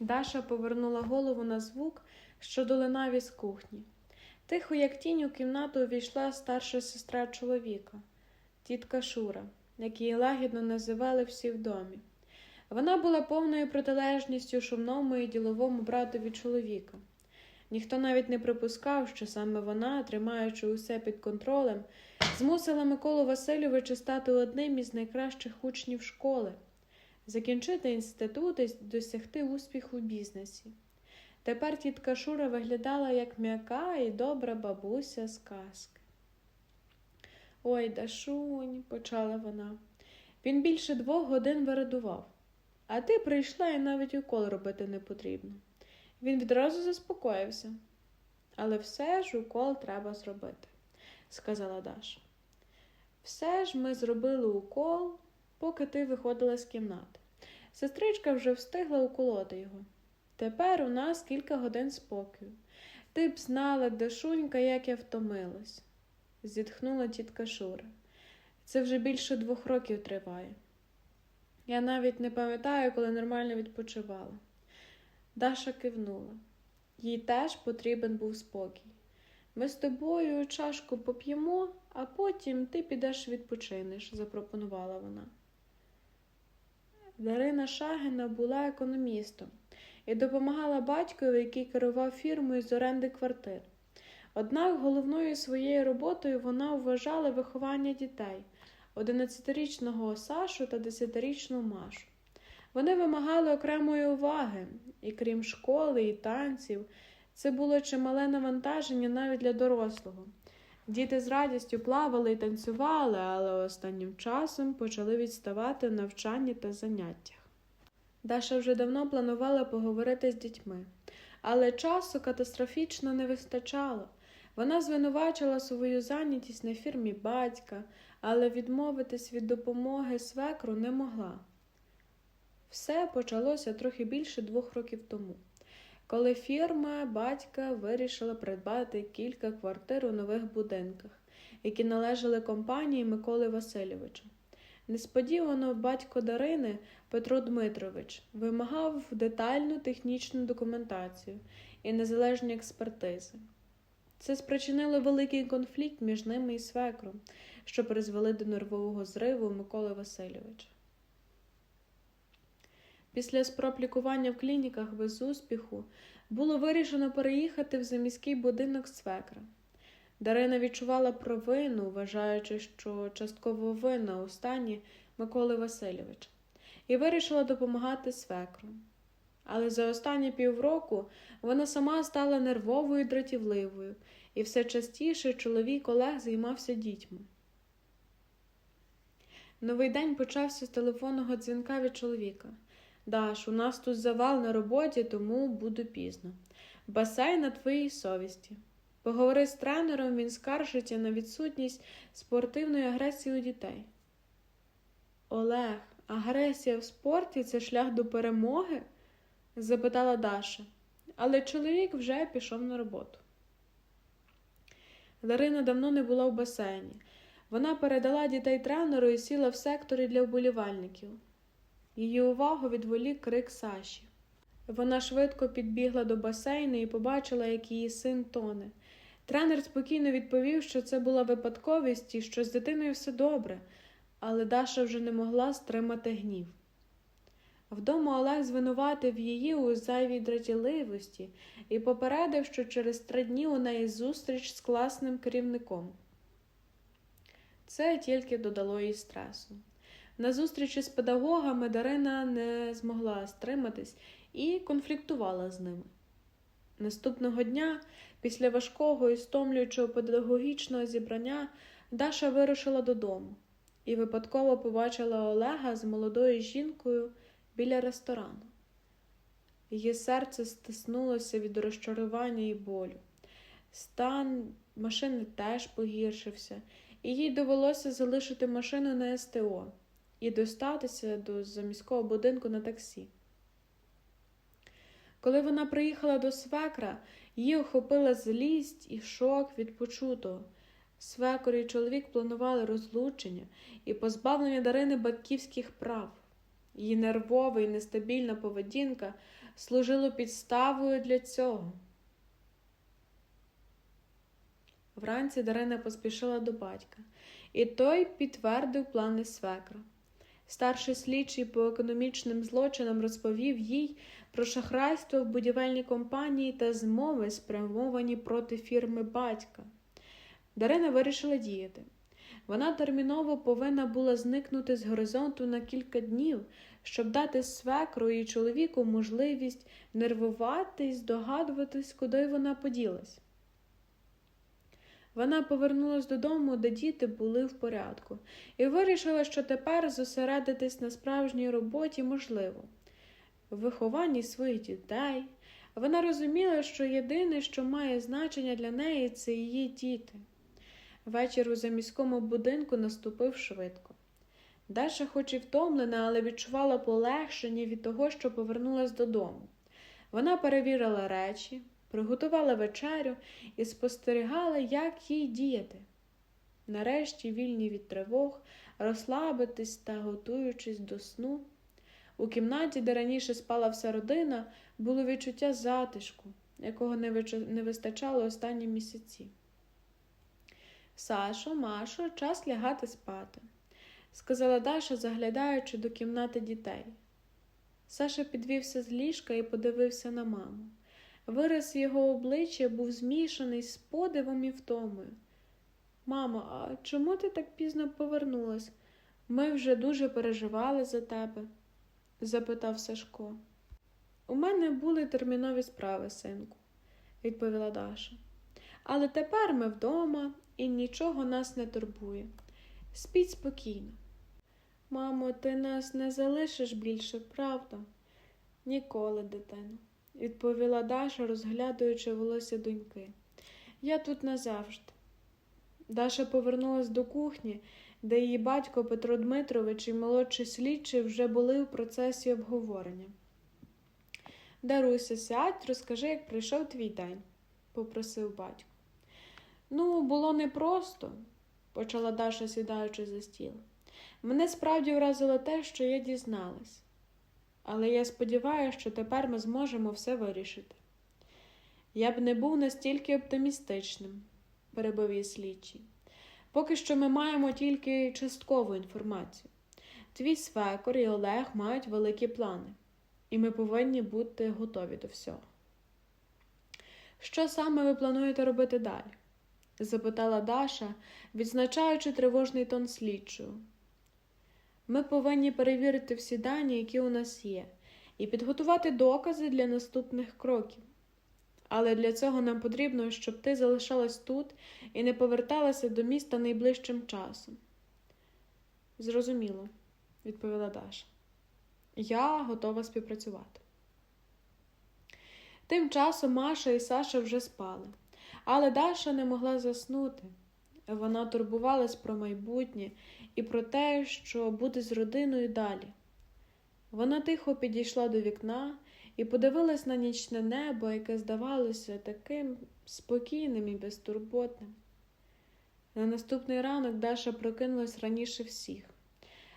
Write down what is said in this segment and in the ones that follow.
Даша повернула голову на звук, що долинав із кухні. Тихо, як тінь, у кімнату увійшла старша сестра чоловіка, тітка Шура, як її лагідно називали всі в домі. Вона була повною протилежністю шумному і діловому братові чоловіка. Ніхто навіть не припускав, що саме вона, тримаючи усе під контролем, змусила Миколу Васильовича стати одним із найкращих учнів школи, закінчити інститут і досягти успіху в бізнесі. Тепер тітка Шура виглядала як м'яка і добра бабуся з казки. Ой, Дашунь, почала вона. Він більше двох годин вирадував, а ти прийшла і навіть укол робити не потрібно. Він відразу заспокоївся. Але все ж укол треба зробити, сказала Даша. Все ж ми зробили укол, поки ти виходила з кімнати. Сестричка вже встигла уколоти його. Тепер у нас кілька годин спокою. Ти б знала, Дашунька, як я втомилась, зітхнула тітка Шура. Це вже більше двох років триває. Я навіть не пам'ятаю, коли нормально відпочивала. Даша кивнула. Їй теж потрібен був спокій. Ми з тобою чашку поп'ємо, а потім ти підеш відпочинеш, запропонувала вона. Дарина Шагіна була економістом і допомагала батькові, який керував фірмою з оренди квартир. Однак головною своєю роботою вона вважала виховання дітей 11-річного Сашу та 10-річну Машу. Вони вимагали окремої уваги, і крім школи і танців, це було чимале навантаження навіть для дорослого. Діти з радістю плавали і танцювали, але останнім часом почали відставати в навчанні та заняттях. Даша вже давно планувала поговорити з дітьми, але часу катастрофічно не вистачало. Вона звинувачила свою зайнятість на фірмі батька, але відмовитись від допомоги свекру не могла. Все почалося трохи більше двох років тому, коли фірма батька вирішила придбати кілька квартир у нових будинках, які належали компанії Миколи Васильовича. Несподівано батько Дарини Петро Дмитрович вимагав детальну технічну документацію і незалежні експертизи. Це спричинило великий конфлікт між ними і свекром, що призвели до нервового зриву Миколи Васильовича. Після спроб лікування в клініках без успіху було вирішено переїхати в заміський будинок свекра. Дарина відчувала провину, вважаючи, що частково винна у стані Миколи Васильовича, і вирішила допомагати свекру. Але за останні півроку вона сама стала нервовою і дратівливою, і все частіше чоловік Олег займався дітьми. Новий день почався з телефонного дзвінка від чоловіка. Даш, у нас тут завал на роботі, тому буду пізно. Басейн на твоїй совісті. Поговори з тренером, він скаржиться на відсутність спортивної агресії у дітей. Олег, агресія в спорті це шлях до перемоги? запитала Даша, але чоловік вже пішов на роботу. Дарина давно не була в басейні. Вона передала дітей тренеру і сіла в секторі для вболівальників. Її увагу відволік крик Саші. Вона швидко підбігла до басейну і побачила, як її син тоне. Тренер спокійно відповів, що це була випадковість і що з дитиною все добре, але Даша вже не могла стримати гнів. Вдома Олег звинуватив її у зайвій дратівливості і попередив, що через три дні у неї зустріч з класним керівником. Це тільки додало їй стресу. На зустрічі з педагогами Дарина не змогла стриматись і конфліктувала з ними. Наступного дня, після важкого і стомлюючого педагогічного зібрання, Даша вирушила додому і випадково побачила Олега з молодою жінкою біля ресторану. Її серце стиснулося від розчарування і болю. Стан машини теж погіршився, і їй довелося залишити машину на СТО і достатися до заміського будинку на таксі. Коли вона приїхала до свекра, її охопила злість і шок від почутого. Свекор і чоловік планували розлучення і позбавлення Дарини батьківських прав. Її нервова і нестабільна поведінка служила підставою для цього. Вранці Дарина поспішила до батька, і той підтвердив плани свекра. Старший слідчий по економічним злочинам розповів їй про шахрайство в будівельній компанії та змови, спрямовані проти фірми батька. Дарина вирішила діяти. Вона терміново повинна була зникнути з горизонту на кілька днів, щоб дати свекру і чоловіку можливість нервувати і здогадуватись, куди вона поділась. Вона повернулась додому, де діти були в порядку, і вирішила, що тепер зосередитись на справжній роботі можливо в вихованні своїх дітей. Вона розуміла, що єдине, що має значення для неї, це її діти. Вечір у заміському будинку наступив швидко. Даша, хоч і втомлена, але відчувала полегшення від того, що повернулась додому. Вона перевірила речі, приготувала вечерю і спостерігала, як їй діяти. Нарешті, вільні від тривог, розслабитись та готуючись до сну. У кімнаті, де раніше спала вся родина, було відчуття затишку, якого не, вистачало останні місяці. Сашо, Машо, час лягати спати, сказала Даша, заглядаючи до кімнати дітей. Саша підвівся з ліжка і подивився на маму. Вираз його обличчя був змішаний з подивом і втомою. Мамо, а чому ти так пізно повернулась? Ми вже дуже переживали за тебе, запитав Сашко. У мене були термінові справи, синку, відповіла Даша. Але тепер ми вдома і нічого нас не турбує. Спіть спокійно. Мамо, ти нас не залишиш більше, правда? Ніколи, дитино, відповіла Даша, розглядуючи волосся доньки. Я тут назавжди. Даша повернулась до кухні, де її батько Петро Дмитрович і молодший слідчий вже були у процесі обговорення. Даруся, сядь, розкажи, як прийшов твій день, попросив батько. Ну, було непросто, почала Даша, сідаючи за стіл. Мене справді вразило те, що я дізналась. Але я сподіваюся, що тепер ми зможемо все вирішити. Я б не був настільки оптимістичним, перебив її слідчий. Поки що ми маємо тільки часткову інформацію. Твій свекор і Олег мають великі плани, і ми повинні бути готові до всього. Що саме ви плануєте робити далі? запитала Даша, відзначаючи тривожний тон слідчого. Ми повинні перевірити всі дані, які у нас є, і підготувати докази для наступних кроків. Але для цього нам потрібно, щоб ти залишалась тут і не поверталася до міста найближчим часом. Зрозуміло, відповіла Даша. Я готова співпрацювати. Тим часом Маша і Саша вже спали, але Даша не могла заснути. Вона турбувалась про майбутнє і про те, що буде з родиною далі. Вона тихо підійшла до вікна і подивилась на нічне небо, яке здавалося таким спокійним і безтурботним. На наступний ранок Даша прокинулась раніше всіх.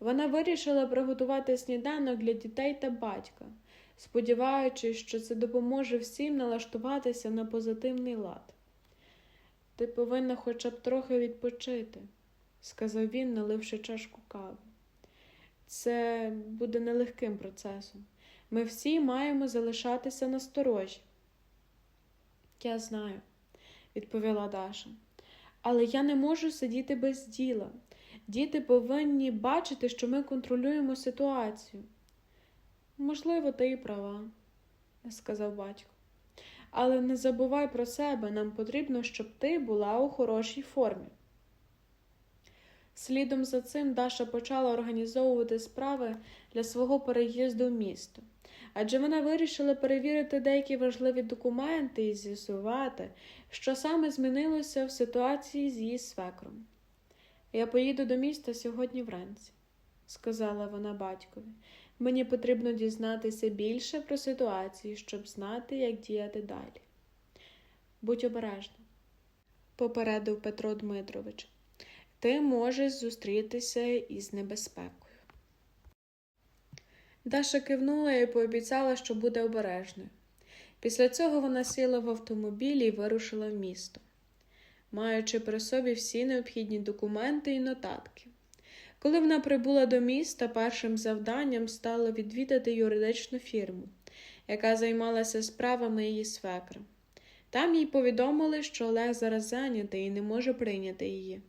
Вона вирішила приготувати сніданок для дітей та батька, сподіваючись, що це допоможе всім налаштуватися на позитивний лад. Ти повинна хоча б трохи відпочити, сказав він, наливши чашку кави. Це буде нелегким процесом. Ми всі маємо залишатися насторожі. Я знаю, відповіла Даша, але я не можу сидіти без діла. Діти повинні бачити, що ми контролюємо ситуацію. Можливо, ти і права, сказав батько. Але не забувай про себе, нам потрібно, щоб ти була у хорошій формі. Слідом за цим Даша почала організовувати справи для свого переїзду в місто, адже вона вирішила перевірити деякі важливі документи і з'ясувати, що саме змінилося в ситуації з її свекром. Я поїду до міста сьогодні вранці, сказала вона батькові. Мені потрібно дізнатися більше про ситуацію, щоб знати, як діяти далі. Будь обережна, попередив Петро Дмитрович. Ти можеш зустрітися із небезпекою. Даша кивнула і пообіцяла, що буде обережною. Після цього вона сіла в автомобілі і вирушила в місто, маючи при собі всі необхідні документи і нотатки. Коли вона прибула до міста, першим завданням стало відвідати юридичну фірму, яка займалася справами її свекра. Там їй повідомили, що Олег зараз зайнятий і не може прийняти її.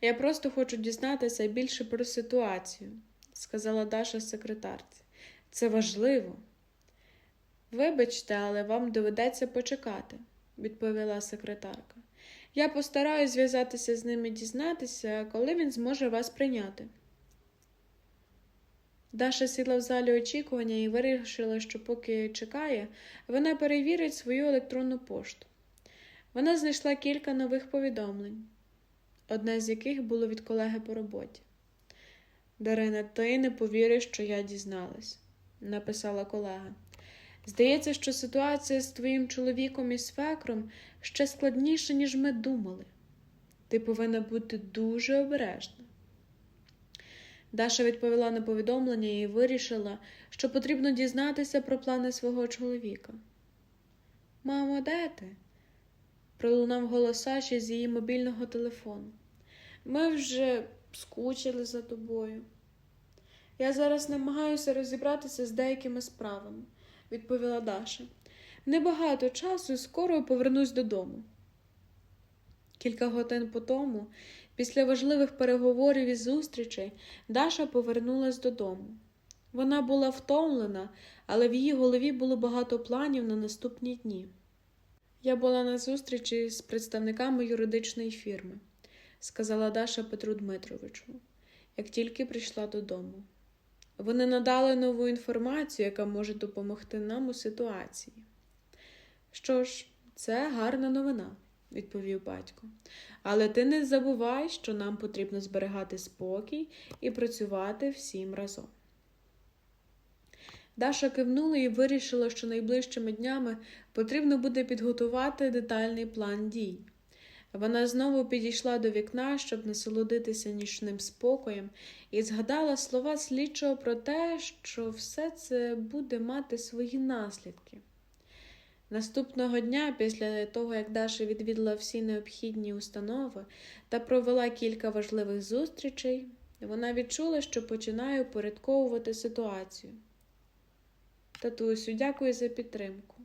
Я просто хочу дізнатися більше про ситуацію, сказала Даша секретарці. Це важливо. Вибачте, але вам доведеться почекати, відповіла секретарка. Я постараюсь зв'язатися з ним і дізнатися, коли він зможе вас прийняти. Даша сіла в залі очікування і вирішила, що поки чекає, вона перевірить свою електронну пошту. Вона знайшла кілька нових повідомлень, одне з яких було від колеги по роботі. Дарина, ти не повіриш, що я дізналась, написала колега. Здається, що ситуація з твоїм чоловіком і свекром ще складніша, ніж ми думали. Ти повинна бути дуже обережна. Даша відповіла на повідомлення і вирішила, що потрібно дізнатися про плани свого чоловіка. Мамо, де ти? Пролунав голос Саші з її мобільного телефону. Ми вже скучили за тобою. Я зараз намагаюся розібратися з деякими справами, відповіла Даша. Небагато часу і скоро повернусь додому. Кілька годин по тому, після важливих переговорів і зустрічей, Даша повернулась додому. Вона була втомлена, але в її голові було багато планів на наступні дні. Я була на зустрічі з представниками юридичної фірми, сказала Даша Петру Дмитровичу, як тільки прийшла додому. Вони надали нову інформацію, яка може допомогти нам у ситуації. Що ж, це гарна новина, відповів батько. Але ти не забувай, що нам потрібно зберігати спокій і працювати всім разом. Даша кивнула і вирішила, що найближчими днями потрібно буде підготувати детальний план дій. Вона знову підійшла до вікна, щоб насолодитися нічним спокоєм, і згадала слова слідчого про те, що все це буде мати свої наслідки. Наступного дня, після того, як Даша відвідала всі необхідні установи та провела кілька важливих зустрічей, вона відчула, що починає упорядковувати ситуацію. Татусю, дякую за підтримку,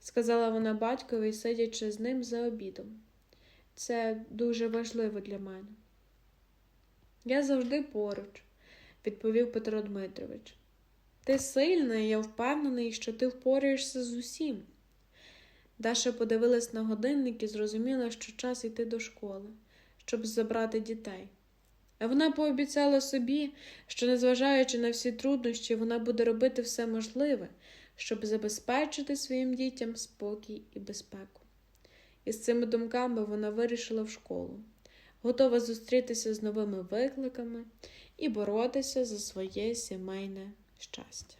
сказала вона батькові, сидячи з ним за обідом. Це дуже важливо для мене. Я завжди поруч, відповів Петро Дмитрович. Ти сильний, я впевнений, що ти впораєшся з усім. Даша подивилась на годинник і зрозуміла, що час йти до школи, щоб забрати дітей. Вона пообіцяла собі, що, незважаючи на всі труднощі, вона буде робити все можливе, щоб забезпечити своїм дітям спокій і безпеку. І з цими думками вона вирішила в школу, готова зустрітися з новими викликами і боротися за своє сімейне щастя.